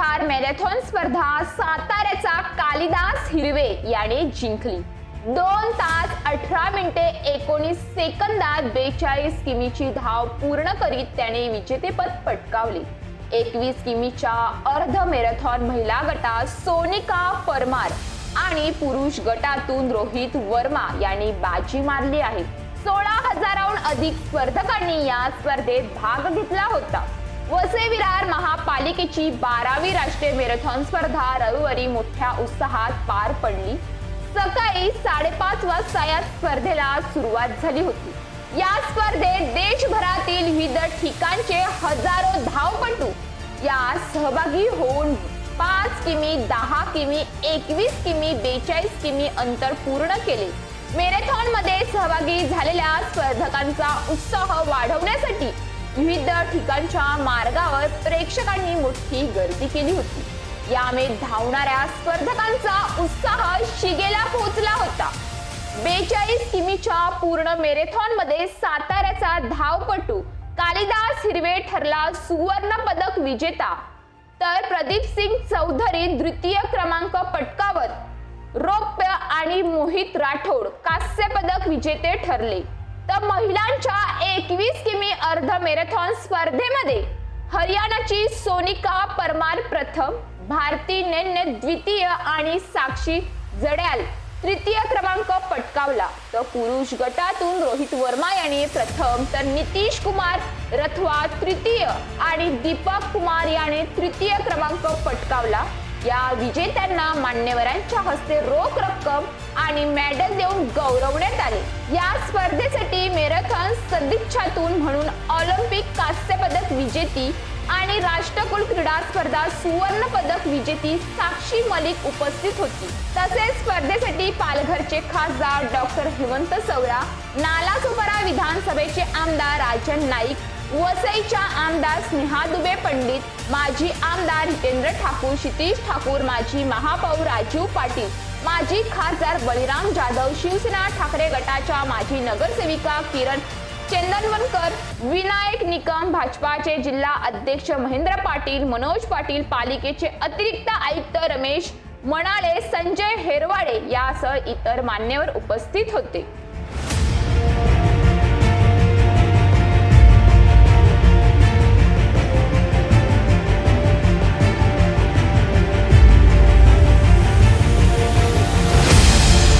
Bihar marathon स्पर्धा साताऱ्याचा कालिदास हिरवे याने जिंकली. दोन तास अठरा मिनिटे एकोणीस सेकंदात बेचाळीस किमीची धाव पूर्ण करीत त्याने विजेतेपद पटकावले. एकवीस किमीच्या अर्ध मॅरेथॉन महिला गटात सोनिका परमार आणि पुरुष गटातून रोहित वर्मा यांनी बाजी मारली आहे. सोळा हजाराहून अधिक स्पर्धकांनी या स्पर्धेत भाग घेतला होता. वसे विरार महा महापालिकेची बारावी राष्ट्रीय मॅरेथॉन स्पर्धा रविवारी मोठ्या उत्साहात पार पडली. सकाळी साडेपाच वाजता या स्पर्धेला सुरुवात झाली होती. या स्पर्धेत देशभरातील विविध ठिकाणचे हजारो धावपटू यात सहभागी होऊन पाच किमी दहा किमी एकवीस किमी बेचाळीस किमी अंतर पूर्ण केले. मॅरेथॉनमध्ये सहभागी झालेल्या स्पर्धकांचा उत्साह वाढवण्यासाठी विविध ठिकाणच्या मार्गावर प्रेक्षकांनी मोठी गर्दी केली होती. यामुळे धावणाऱ्या स्पर्धकांचा उत्साह शिगेला पोहोचला होता. बेचाळीस किमीच्या पूर्ण मेरेथॉनमध्ये साताऱ्याचा धावपटू कालिदास हिरवे ठरला सुवर्ण पदक विजेता. तर प्रदीप सिंग चौधरी द्वितीय क्रमांक पटकावत रौप्य आणि मोहित राठोड कांस्य पदक विजेते ठरले. तर महिलांच्या एकवीस किमी अर्ध मॅरेथॉन स्पर्धेमध्ये हरियाणाची सोनिका परमार प्रथम भारती नेन्ने द्वितीय आणि साक्षी जड्याल तृतीय क्रमांक पटकावला. तर पुरुष गटातून रोहित वर्मा यांनी प्रथम तर नितीश कुमार रथवा तृतीय आणि दीपक कुमार याने तृतीय क्रमांक पटकावला. या विजेत्यांना मान्यवरांच्या हस्ते रोख रक्कम आणि मेडल देऊन गौरवण्यात आले. या स्पर्धेसाठी मॅरेथॉन सदिच्छातून म्हणून ऑलिम्पिक कांस्य पदक विजेती आणि राष्ट्रकुल क्रीडा स्पर्धा सुवर्ण पदक विजेती साक्षी मलिक उपस्थित होती. तसेच स्पर्धेसाठी पालघरचे खासदार डॉक्टर हेमंत सवरा नालासोपारा विधानसभेचे आमदार राजन नाईक वसईच्या आमदार स्नेहा दुबे पंडित माजी आमदार हितेंद्र ठाकूर क्षितीश ठाकूर माजी महापौर राजीव पाटील माजी खासदार बळीराम जाधव शिवसेना ठाकरे गटाच्या माजी नगरसेविका किरण चंदनवनकर विनायक निकम भाजपाचे जिल्हा अध्यक्ष महेंद्र पाटील मनोज पाटील पालिकेचे अतिरिक्त आयुक्त रमेश मणाळे संजय हेरवाडे यासह इतर मान्यवर उपस्थित होते.